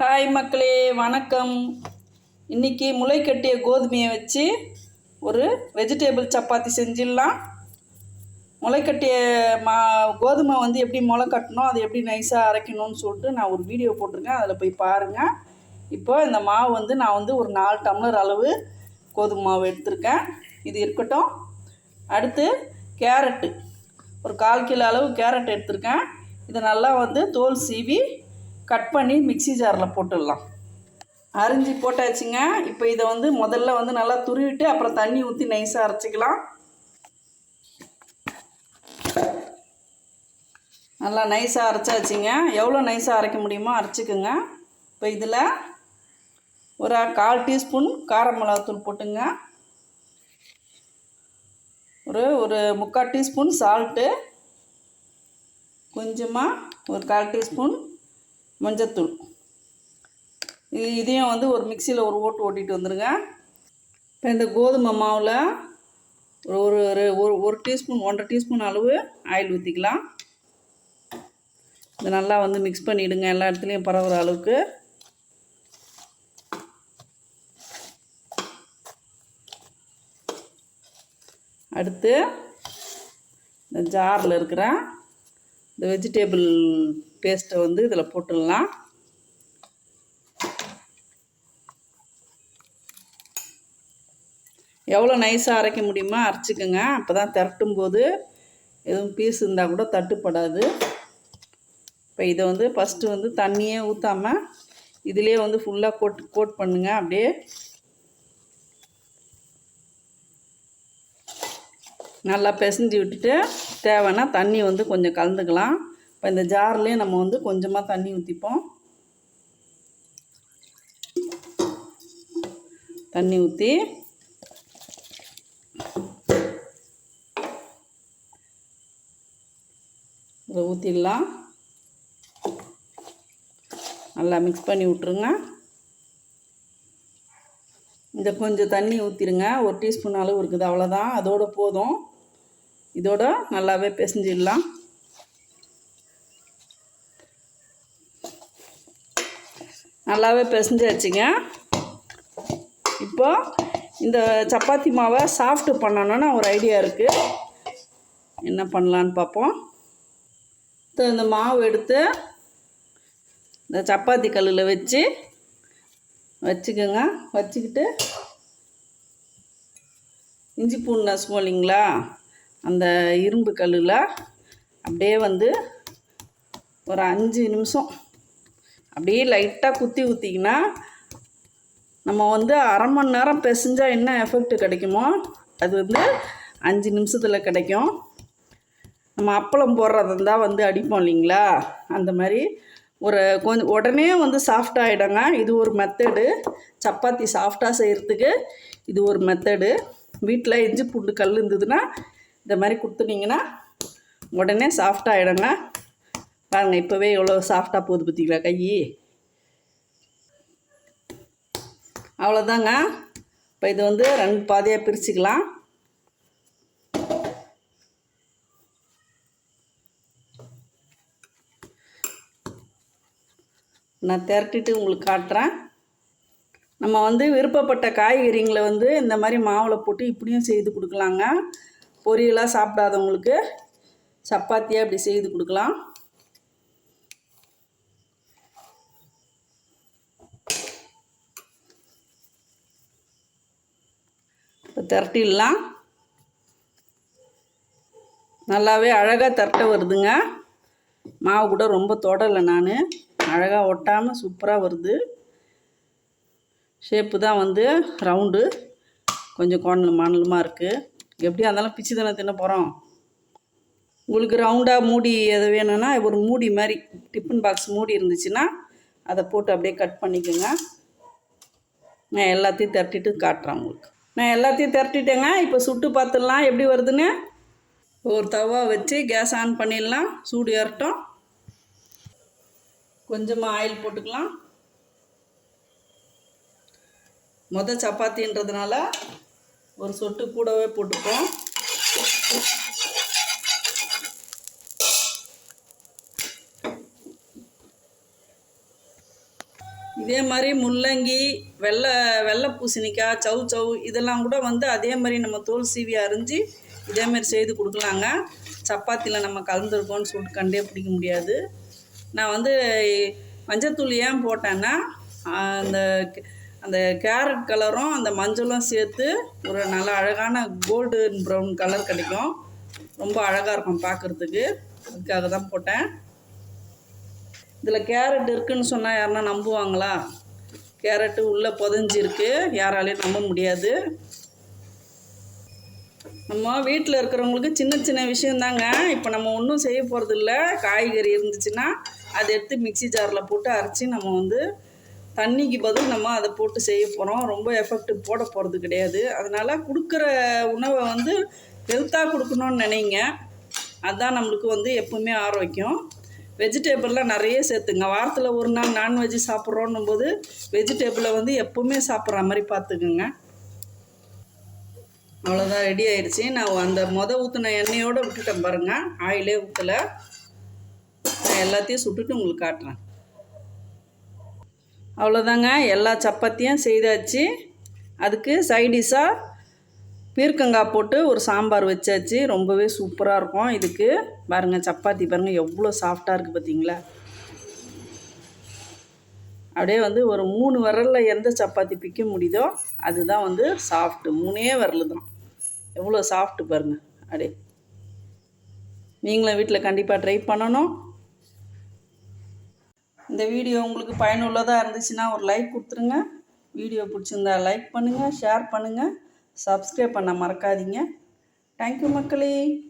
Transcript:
Hi மக்களே வணக்கம். இன்றைக்கி முளைக்கட்டிய கோதுமையை வச்சு ஒரு வெஜிடேபிள் சப்பாத்தி செஞ்சிடலாம். முளைக்கட்டிய மா கோதுமை வந்து எப்படி முளை கட்டணும் அதை எப்படி நைஸாக அரைக்கணும்னு சொல்லிட்டு நான் ஒரு வீடியோ போட்டிருக்கேன். அதில் போய் பாருங்கள் இப்போ இந்த மாவு வந்து நான் வந்து ஒரு நாலு டம்ளர் அளவு கோதுமை மாவு எடுத்திருக்கேன். இது இருக்கட்டும். அடுத்து கேரட்டு. ஒரு கால் கிலோ அளவு கேரட் எடுத்திருக்கேன். இதை நல்லா வந்து தோல் சீவி கட் பண்ணி மிக்ஸி ஜாரில் போட்டுடலாம். அரிஞ்சு போட்டாச்சுங்க. இப்போ இதை வந்து முதல்ல வந்து நல்லா துருவிட்டு அப்புறம் தண்ணி ஊற்றி நைஸாக அரைச்சிக்கலாம். நல்லா நைஸாக அரைச்சாச்சுங்க. எவ்வளோ நைஸாக அரைக்க முடியுமோ அரைச்சிக்குங்க. இப்போ இதில் ஒரு கால் டீஸ்பூன் கார மிளகாத்தூள் போட்டுங்க. ஒரு ஒரு முக்கால் டீஸ்பூன் சால்ட்டு கொஞ்சமாக ஒரு கால் டீஸ்பூன் மஞ்சத்தூள். இது இதையும் வந்து ஒரு மிக்சியில் ஒரு ஓட்டு ஓட்டிட்டு வந்துடுங்க இப்போ இந்த கோதுமை மாவில் ஒரு ஒரு ஒரு- ஒரு ஒரு டீஸ்பூன் ஒன்றரை டீஸ்பூன் அளவு ஆயில் ஊற்றிக்கலாம் இது நல்லா வந்து மிக்ஸ் பண்ணிவிடுங்க எல்லா இடத்துலையும் பரவுகிற அளவுக்கு. அடுத்து இந்த ஜாரில் இருக்கிற இந்த வெஜிடேபிள் பேஸ்ட்டை வந்து இதில் போட்டுடலாம். எவ்வளோ நைஸாக அரைக்க முடியுமோ அரைச்சிக்கோங்க. அப்போ தான் திரட்டும் போது எதுவும் பீஸ் இருந்தால் கூட தட்டுப்படாது. இப்போ இதை வந்து ஃபஸ்ட்டு வந்து தண்ணியே ஊற்றாமல் இதிலே வந்து ஃபுல்லாக கோட் கோட் பண்ணுங்க. அப்படியே நல்லா பிசைஞ்சு விட்டுட்டு தேவைன்னா தண்ணி வந்து கொஞ்சம் கலந்துக்கலாம். இப்போ இந்த ஜார்லேயே நம்ம வந்து கொஞ்சமாக தண்ணி ஊற்றிப்போம் தண்ணி ஊற்றி இதை ஊற்றிடலாம் நல்லா மிக்ஸ் பண்ணி விட்ருங்க இந்த கொஞ்சம் தண்ணி ஊற்றிடுங்க ஒரு டீஸ்பூன் அளவு இருக்குது அவ்வளோதான் அதோட போதும். இதோட நல்லாவே பிசைஞ்சிடலாம். நல்லாவே பிசைஞ்சாச்சுங்க. இப்போ இந்த சப்பாத்தி மாவை சாஃப்ட் பண்ணணும்னு ஒரு ஐடியா இருக்குது என்ன பண்ணலான்னு பார்ப்போம். இந்த மாவு எடுத்து இந்த சப்பாத்தி கல்லில் வச்சு வச்சுக்கோங்க. வச்சுக்கிட்டு இஞ்சி பூண்டு நசுமோ இல்லைங்களா? அந்த இரும்பு கல்லில் அப்படியே வந்து ஒரு அஞ்சு நிமிஷம் அப்படியே லைட்டாக குத்தி ஊற்றிங்கன்னா நம்ம வந்து அரை மணி நேரம் பிசைஞ்சால் என்ன எஃபெக்ட் கிடைக்குமோ அது வந்து அஞ்சு நிமிஷத்தில் கிடைக்கும். நம்ம அப்பளம் போடுறதா இருந்தால் வந்து அடிப்போம் இல்லைங்களா? அந்த மாதிரி ஒரு கொஞ்சம் உடனே வந்து சாஃப்ட் ஆகிடுங்க இது ஒரு மெத்தடு சப்பாத்தி சாஃப்டாக செய்கிறதுக்கு இது ஒரு மெத்தடு வீட்டில் இஞ்சி பூண்டு கல் இருந்ததுன்னா இந்த மாதிரி கொடுத்துனீங்கன்னா உடனே சாஃப்ட் ஆகிடுங்க பாருங்கள் இப்போவே எவ்வளோ சாஃப்டாக போகுது பார்த்தீங்களா கை? அவ்வளோதாங்க. இப்போ இது வந்து ரெண்டு பாதியாக பிரிச்சுக்கலாம். நான் திரட்டிட்டு உங்களுக்கு காட்டுறேன். நம்ம வந்து விருப்பப்பட்ட காய்கறிங்களை வந்து இந்த மாதிரி மாவில் போட்டு இப்படியும் செய்து கொடுக்கலாங்க. பொரியலாக சாப்பிடாதவங்களுக்கு சப்பாத்தியாக இப்படி செய்து கொடுக்கலாம். திரட்டிடலாம். நல்லாவே அழகாக திரட்ட வருதுங்க. மாவு கூட ரொம்ப தொடலை நான். அழகாக ஒட்டாமல் சூப்பராக வருது. ஷேப்பு தான் வந்து ரவுண்டு. கொஞ்சம் கோணல் மானலுமாக இருக்குது எப்படியா இருந்தாலும் பிச்சு தானே தின்ன போகிறோம் உங்களுக்கு ரவுண்டாக மூடி எது வேணும்னா ஒரு மூடி மாதிரி டிஃபன் பாக்ஸ் மூடி இருந்துச்சுன்னா அதை போட்டு அப்படியே கட் பண்ணிக்கோங்க. நான் எல்லாத்தையும் திரட்டிட்டு காட்டுறேன் உங்களுக்கு. நான் எல்லாத்தையும் திரட்டிட்டேங்க. இப்போ சுட்டு பார்த்துடலாம். எப்படி வருதுன்னு? ஒரு தவா வச்சு கேஸ் ஆன் பண்ணிடலாம். சூடு ஏறட்டும். கொஞ்சமாக ஆயில் போட்டுக்கலாம். மொதல் சப்பாத்தின்றதுனால ஒரு சொட்டு கூடவே போட்டுப்போம். இதே மாதிரி முள்ளங்கி வெள்ளை வெள்ளை பூசணிக்காய் சவு சவு இதெல்லாம் கூட வந்து அதே மாதிரி நம்ம தோல் சீவி அரிஞ்சு இதே மாதிரி செய்து கொடுக்கலாங்க. சப்பாத்தியில் நம்ம கலந்துருக்கோம்னு சொல்லிட்டு கண்டே பிடிக்க முடியாது. நான் வந்து மஞ்சத்தூள் ஏன் போட்டேன்னா அந்த அந்த கேரட் கலரும் அந்த மஞ்சளும் சேர்த்து ஒரு நல்ல அழகான கோல்டன் ப்ரௌன் கலர் கிடைக்கும். ரொம்ப அழகாக இருக்கும் பார்க்குறதுக்கு அதுக்காக தான் போட்டேன். இதில் கேரட் இருக்குதுன்னு சொன்னால் யாருன்னா நம்புவாங்களா? கேரட்டு உள்ளே புதஞ்சிருக்கு. யாராலையும் நம்ப முடியாது. நம்ம வீட்டில் இருக்கிறவங்களுக்கு சின்ன சின்ன விஷயந்தாங்க. இப்போ நம்ம ஒன்றும் செய்ய போகிறது இல்லை காய்கறி இருந்துச்சுன்னா அதை எடுத்து மிக்ஸி ஜாரில் போட்டு அரைச்சி நம்ம வந்து தண்ணிக்கு பதில் நம்ம அதை போட்டு செய்ய போகிறோம் ரொம்ப எஃபெக்ட் போட போகிறது கிடையாது. அதனால் கொடுக்குற உணவை வந்து ஹெல்த்தாக கொடுக்கணும்னு நினைங்க. அதுதான் நம்மளுக்கு வந்து எப்பவுமே ஆரோக்கியம். வெஜிடேபிள்லாம் நிறைய சேர்த்துங்க. வாரத்தில் ஒரு நாள் நான்வெஜ் சாப்பிட்றோன்னும் போது வெஜிடேபிளை வந்து எப்பவுமே சாப்பிட்ற மாதிரி பார்த்துக்குங்க. அவ்வளோதான் ரெடி ஆயிடுச்சு. நான் அந்த மொத ஊற்றின எண்ணெயோடு விட்டுட்டேன் பாருங்கள் ஆயிலே ஊற்றலை நான் எல்லாத்தையும் சுட்டுட்டு உங்களுக்கு காட்டுறேன். அவ்வளோதாங்க எல்லா சப்பாத்தியும் செய்தாச்சு. அதுக்கு சைடிஷாக பீர்க்கங்காய் போட்டு ஒரு சாம்பார் வச்சாச்சு. ரொம்பவே சூப்பராக இருக்கும். இதுக்கு பாருங்கள் சப்பாத்தி பாருங்கள் எவ்வளோ சாஃப்டாக இருக்குது பார்த்தீங்களா அப்படியே வந்து ஒரு மூணு விரலில் எந்த சப்பாத்தி பிக்க முடியுதோ அதுதான் வந்து சாஃப்ட்டு மூணே விரல் தான். எவ்வளோ சாஃப்ட்டு பாருங்கள் அப்படியே. நீங்களும் வீட்டில் கண்டிப்பாக ட்ரை பண்ணணும். இந்த வீடியோ உங்களுக்கு பயனுள்ளதாக இருந்துச்சுன்னா ஒரு லைக் கொடுத்துருங்க. வீடியோ பிடிச்சிருந்தா லைக் பண்ணுங்கள் ஷேர் பண்ணுங்கள் சப்ஸ்கிரைப் பண்ண மறக்காதீங்க. தேங்க்யூ மக்களே.